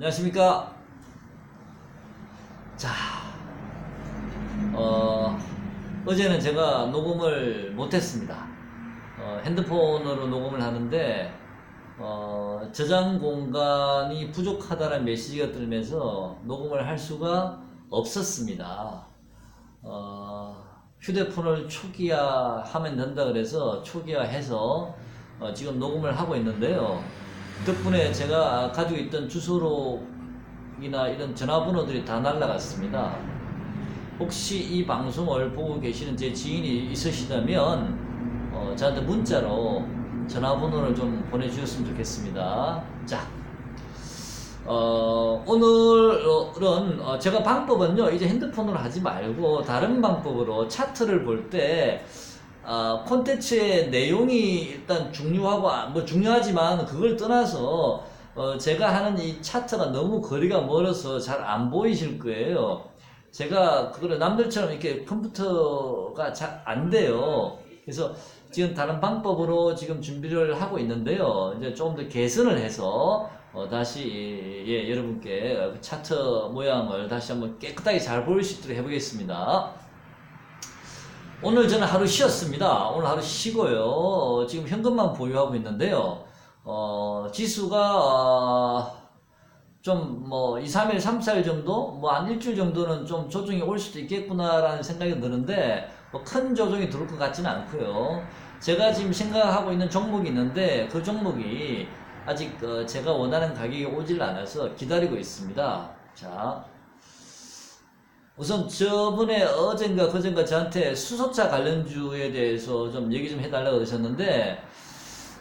안녕하십니까. 자, 어, 어제는 제가 녹음을 못했습니다. 어, 핸드폰으로 녹음을 하는데, 어, 저장 공간이 부족하다는 메시지가 뜨면서 녹음을 할 수가 없었습니다. 어, 휴대폰을 초기화하면 된다 그래서 초기화해서 어, 지금 녹음을 하고 있는데요. 덕분에 제가 가지고 있던 주소록이나 이런 전화번호들이 다 날라갔습니다. 혹시 이 방송을 보고 계시는 제 지인이 있으시다면 어, 저한테 문자로 전화번호를 좀 보내주셨으면 좋겠습니다. 자, 어, 오늘은 어, 제가 방법은요 이제 핸드폰으로 하지 말고 다른 방법으로 차트를 볼때 어, 콘텐츠의 내용이 일단 중요하고 아, 뭐 중요하지만 그걸 떠나서 어, 제가 하는 이 차트가 너무 거리가 멀어서 잘 안 보이실 거예요. 제가 그거를 남들처럼 이렇게 컴퓨터가 잘 안 돼요. 그래서 지금 다른 방법으로 지금 준비를 하고 있는데요. 이제 조금 더 개선을 해서 어, 다시 예, 여러분께 그 차트 모양을 다시 한번 깨끗하게 잘 보일 수 있도록 해보겠습니다. 오늘 저는 하루 쉬었습니다. 오늘 하루 쉬고요. 어, 지금 현금만 보유하고 있는데요. 어, 지수가 어, 좀 뭐 2, 3일, 3, 4일 정도, 뭐 한 일주일 정도는 좀 조정이 올 수도 있겠구나라는 생각이 드는데 뭐 큰 조정이 들어올 것 같지는 않고요. 제가 지금 생각하고 있는 종목이 있는데 그 종목이 아직 어, 제가 원하는 가격이 오질 않아서 기다리고 있습니다. 자, 우선 저번에 어젠가 그젠가 저한테 수소차 관련주에 대해서 좀 얘기 좀 해달라고 그러셨는데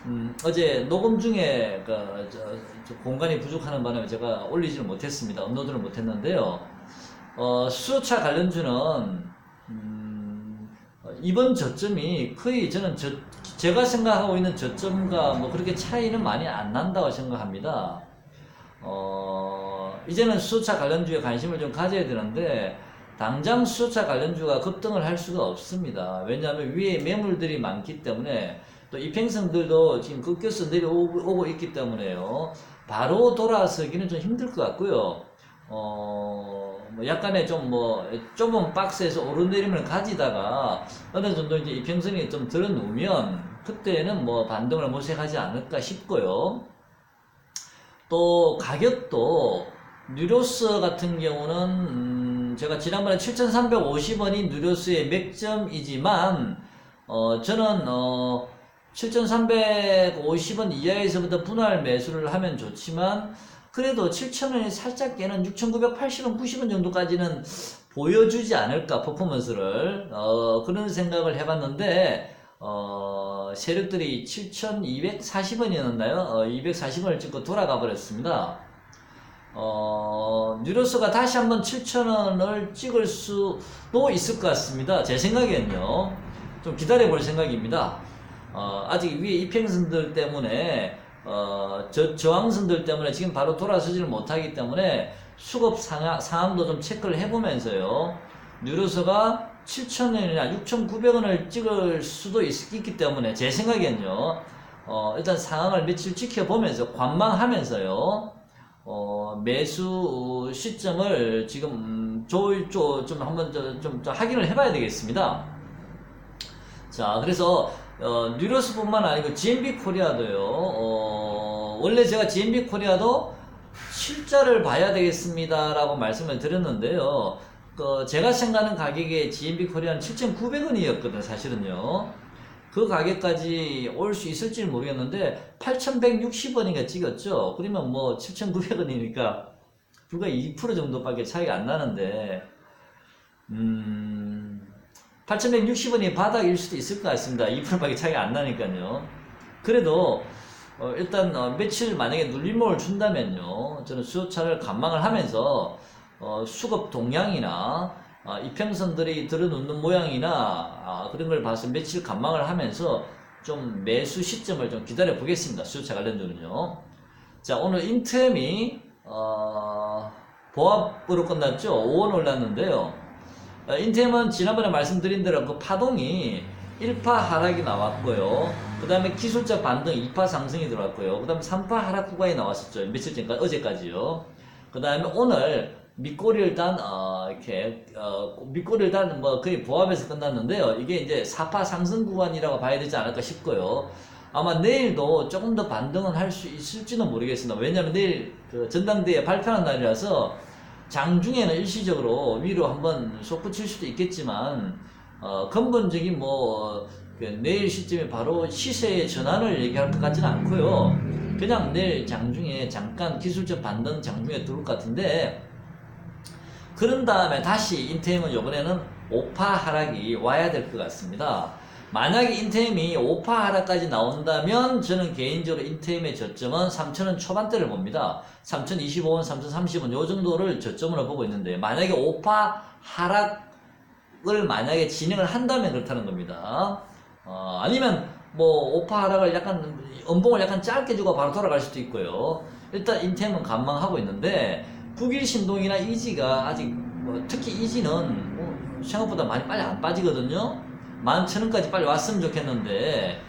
음, 어제 녹음 중에 그, 저, 저 공간이 부족하는 바람에 제가 올리지를 못했습니다. 업로드를 못했는데요. 어, 수소차 관련주는 음, 어, 이번 저점이 거의 저는 저, 제가 생각하고 있는 저점과 뭐 그렇게 차이는 많이 안 난다고 생각합니다. 어, 이제는 수소차 관련주에 관심을 좀 가져야 되는데, 당장 수소차 관련주가 급등을 할 수가 없습니다. 왜냐하면 위에 매물들이 많기 때문에, 또 이평선들도 지금 급격서 내려오고 있기 때문에요. 바로 돌아서기는 좀 힘들 것 같고요. 어, 뭐 약간의 좀 뭐, 좁은 박스에서 오르내림을 가지다가 어느 정도 이제 이평선이 좀 들어 놓으면, 그때는 뭐 반등을 모색하지 않을까 싶고요. 또 가격도 뉴로스 같은 경우는 음, 제가 지난번에 7,350원이 뉴로스의 맥점이지만 어, 저는 어, 7,350원 이하에서부터 분할 매수를 하면 좋지만 그래도 7,000원이 살짝 깨는 6,980원, 90원 정도까지는 보여주지 않을까 퍼포먼스를 어, 그런 생각을 해봤는데 어, 세력들이 7,240원이었나요? 어, 240원을 찍고 돌아가 버렸습니다. 어, 뉴로스가 다시 한번 7,000원을 찍을 수도 있을 것 같습니다. 제 생각에는요. 좀 기다려 볼 생각입니다. 어, 아직 위에 이평선들 때문에, 어, 저, 저항선들 때문에 지금 바로 돌아서지를 못하기 때문에 수급 상황도 좀 체크를 해보면서요. 뉴로스가 7,000원이나 6,900원을 찍을 수도 있, 있기 때문에 제 생각에는요. 어, 일단 상황을 며칠 지켜보면서 관망하면서요. 어, 매수 시점을 지금 음, 조일조 좀 한번 저- 좀, 좀 확인을 해봐야 되겠습니다. 자, 그래서 어, 뉴로스뿐만 아니고 GMB 코리아도요. 어, 원래 제가 GMB 코리아도 실자를 봐야 되겠습니다라고 말씀을 드렸는데요. 그 제가 생각하는 가격의 GMB 코리아는 7,900원이었거든 사실은요. 그 가격까지 올 수 있을지 모르겠는데 8,160원인가 찍었죠. 그러면 뭐 7,900원이니까 불과 2% 정도밖에 차이가 안 나는데 음 8,160원이 바닥일 수도 있을 것 같습니다. 2%밖에 차이가 안 나니까요. 그래도 어, 일단 어, 며칠 만약에 눌림목을 준다면요. 저는 수요차를 관망을 하면서 어, 수급 동향이나 어, 이평선들이 들어놓는 모양이나 아, 그런 걸 봐서 며칠 관망을 하면서 좀 매수 시점을 좀 기다려 보겠습니다. 수요차 관련주는요. 자 오늘 인템이 어, 보합으로 끝났죠. 5원 올랐는데요. 어, 인템은 지난번에 말씀드린 대로 그 파동이 1파 하락이 나왔고요. 그 다음에 기술자 반등 2파 상승이 들어왔고요. 그 다음에 3파 하락 구간이 나왔었죠. 며칠 전까지, 어제까지요. 그 다음에 오늘 밑꼬리를 단, 어, 이렇게, 어, 밑꼬리를 단, 뭐, 거의 보합에서 끝났는데요. 이게 이제 사파 상승 구간이라고 봐야 되지 않을까 싶고요. 아마 내일도 조금 더 반등은 할 수 있을지는 모르겠습니다. 왜냐면 내일 그 전당대회 발표하는 날이라서 장중에는 일시적으로 위로 한번 솟구칠 수도 있겠지만, 어, 근본적인 뭐, 그 내일 시점에 바로 시세의 전환을 얘기할 것 같지는 않고요. 그냥 내일 장중에 잠깐 기술적 반등 장중에 들어올 것 같은데, 그런 다음에 다시 인템은 이번에는 오파 하락이 와야 될 것 같습니다. 만약에 인템이 오파 하락까지 나온다면 저는 개인적으로 인템의 저점은 3,000원 초반대를 봅니다. 3,025원, 3,030원 요 정도를 저점으로 보고 있는데 만약에 오파 하락을 만약에 진행을 한다면 그렇다는 겁니다. 어, 아니면 뭐 오파 하락을 약간 연봉을 약간 짧게 주고 바로 돌아갈 수도 있고요. 일단 인템은 감망하고 있는데 국일 신동이나 이지가 아직 뭐 특히 이지는 뭐 생각보다 많이 빨리 안 빠지거든요. 만 천 원까지 빨리 왔으면 좋겠는데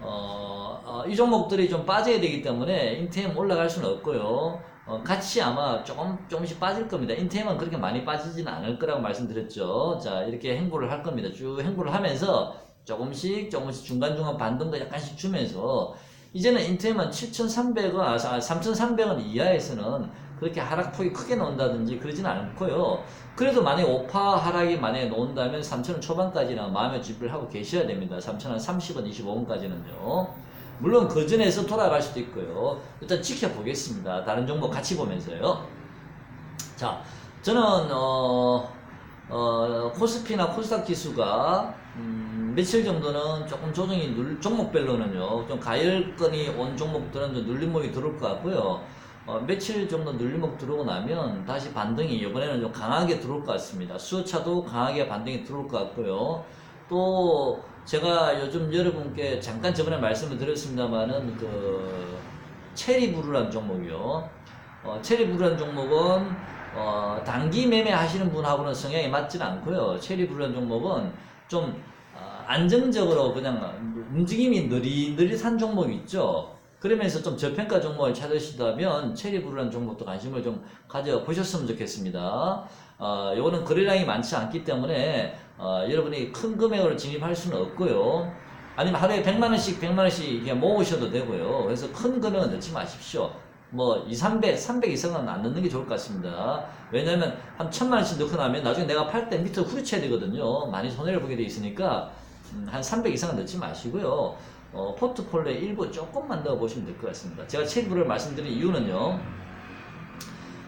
어, 어, 이 종목들이 좀 빠져야 되기 때문에 인템 올라갈 수는 없고요. 어, 같이 아마 조금 조금씩 빠질 겁니다. 인템은 그렇게 많이 빠지지는 않을 거라고 말씀드렸죠. 자 이렇게 행보를 할 겁니다. 쭉 행보를 하면서 조금씩 조금씩 중간중간 반등도 약간씩 주면서 이제는 인템은 7,300원, 아, 3,300원 이하에서는 그렇게 하락폭이 크게 나온다든지 그러지는 않고요. 그래도 만약에 오파 하락이 만약에 나온다면 3,000원 초반까지는 마음의 준비를 하고 계셔야 됩니다. 3,000원 30원, 25원까지는요. 물론 그 전에서 돌아갈 수도 있고요. 일단 지켜보겠습니다. 다른 종목 같이 보면서요. 자, 저는 어, 어, 코스피나 코스닥 지수가 음, 며칠 정도는 조금 조정이 눌, 종목별로는요 좀 가열건이 온 종목들은 좀 눌림목이 들어올 것 같고요 어, 며칠 정도 눌림목 들어오고 나면 다시 반등이 이번에는 좀 강하게 들어올 것 같습니다 수요차도 강하게 반등이 들어올 것 같고요 또 제가 요즘 여러분께 잠깐 저번에 말씀을 드렸습니다만은 그 체리브루라는 종목이요 어, 체리브루라는 종목은 어, 단기 매매 하시는 분하고는 성향이 맞지는 않고요. 체리브루라는 종목은 좀 어, 안정적으로 그냥 움직임이 느릿느릿한 종목이 있죠. 그러면서 좀 저평가 종목을 찾으시다면 체리브루라는 종목도 관심을 좀 가져보셨으면 좋겠습니다. 어, 요거는 거래량이 많지 않기 때문에 어, 여러분이 큰 금액으로 진입할 수는 없고요. 아니면 하루에 100만원씩 100만원씩 그냥 모으셔도 되고요. 그래서 큰 금액은 넣지 마십시오. 뭐 2, 300, 300 이상은 안 넣는 게 좋을 것 같습니다. 왜냐면 한 천만 원씩 넣고 나면 나중에 내가 팔 때 밑으로 후려쳐야 되거든요. 많이 손해를 보게 돼 있으니까 음, 한300 이상은 넣지 마시고요. 어, 포트폴리오에 일부 조금만 넣어 보시면 될 것 같습니다. 제가 체리브로를 말씀드린 이유는요.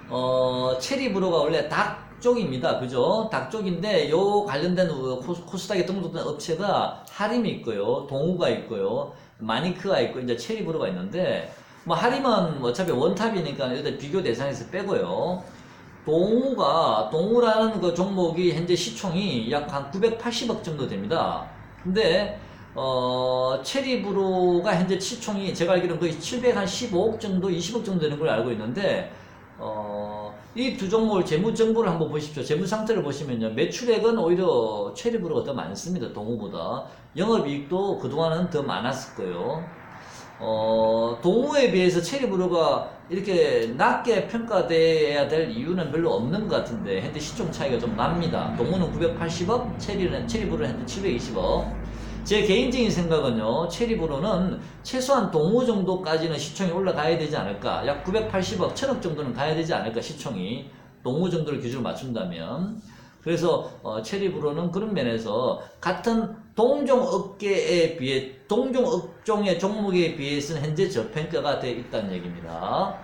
어, 체리브로가 원래 닭 쪽입니다. 그죠? 닭 쪽인데 요 관련된 코스, 코스닥에 등록된 업체가 하림이 있고요. 동우가 있고요. 마니크가 있고 이제 체리브로가 있는데 뭐 하림은 어차피 원탑이니까 일단 비교 대상에서 빼고요. 동우가 동우라는 그 종목이 현재 시총이 약 한 980억 정도 됩니다. 근데 어 체리브로가 현재 시총이 제가 알기로는 거의 715억 정도, 20억 정도 되는 걸 알고 있는데 어 이 두 종목을 재무 정보를 한번 보십시오. 재무 상태를 보시면요. 매출액은 오히려 체리브로가 더 많습니다. 동우보다. 영업이익도 그동안은 더 많았을 거예요. 어, 동호에 비해서 체리브루가 이렇게 낮게 평가돼야 될 이유는 별로 없는 것 같은데 현재 시총 차이가 좀 납니다. 동호는 980억, 체리는 체리브루는 현재 720억. 제 개인적인 생각은요, 체리브루는 최소한 동호 정도까지는 시총이 올라가야 되지 않을까. 약 980억, 1000억 정도는 가야 되지 않을까, 시총이. 동호 정도를 기준으로 맞춘다면. 그래서 어, 체리브로는 그런 면에서 같은 동종 업계에 비해 동종 업종의 종목에 비해서는 현재 저평가가 되어 있다는 얘기입니다.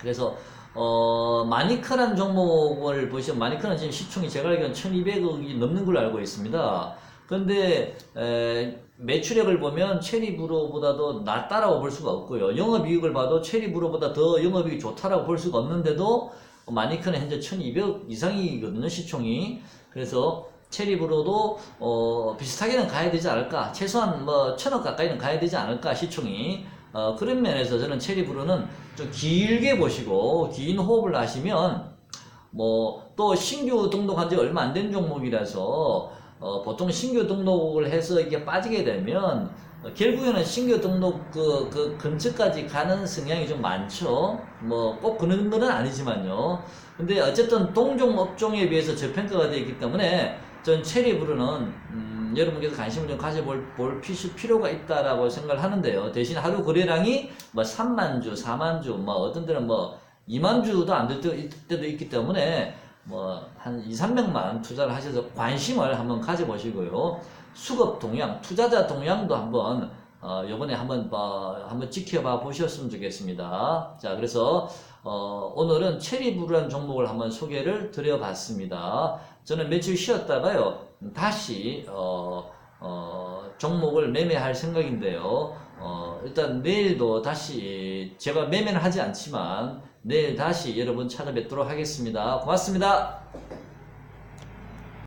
그래서 어, 마니커라는 종목을 보시면 마니커는 지금 시총이 제가 알기로는 1200억이 넘는 걸로 알고 있습니다. 그런데 에, 매출액을 보면 체리브로보다도 낮다라고 볼 수가 없고요. 영업이익을 봐도 체리브로보다 더 영업이익이 좋다라고 볼 수가 없는데도 마니크는 현재 1200 이상이거든요, 시총이. 그래서 체리브로도 어, 비슷하게는 가야 되지 않을까. 최소한 뭐 천억 가까이는 가야 되지 않을까, 시총이. 어, 그런 면에서 저는 체리브로는 좀 길게 보시고 긴 호흡을 하시면 뭐 또 신규 등록한 지 얼마 안 된 종목이라서 어, 보통 신규 등록을 해서 이게 빠지게 되면 어, 결국에는 신규 등록 그, 그 근처까지 가는 성향이 좀 많죠. 뭐 꼭 그런 건 아니지만요. 근데 어쨌든 동종 업종에 비해서 저평가가 되어 있기 때문에 전 체리브루는 음, 여러분께서 관심을 좀 가져볼 볼 필요가 있다라고 생각을 하는데요. 대신 하루 거래량이 뭐 3만 주, 4만 주, 뭐 어떤 데는 뭐 2만 주도 안 될 때도 있기 때문에 뭐 한 2, 300만 투자를 하셔서 관심을 한번 가져보시고요. 수급 동향, 투자자 동향도 한번 어, 요번에 한번 봐, 한번 지켜봐 보셨으면 좋겠습니다. 자, 그래서 어, 오늘은 체리브루라는 종목을 한번 소개를 드려봤습니다. 저는 며칠 쉬었다가요, 다시 어, 어, 종목을 매매할 생각인데요. 어, 일단 내일도 다시 제가 매매는 하지 않지만 내일 다시 여러분 찾아뵙도록 하겠습니다. 고맙습니다.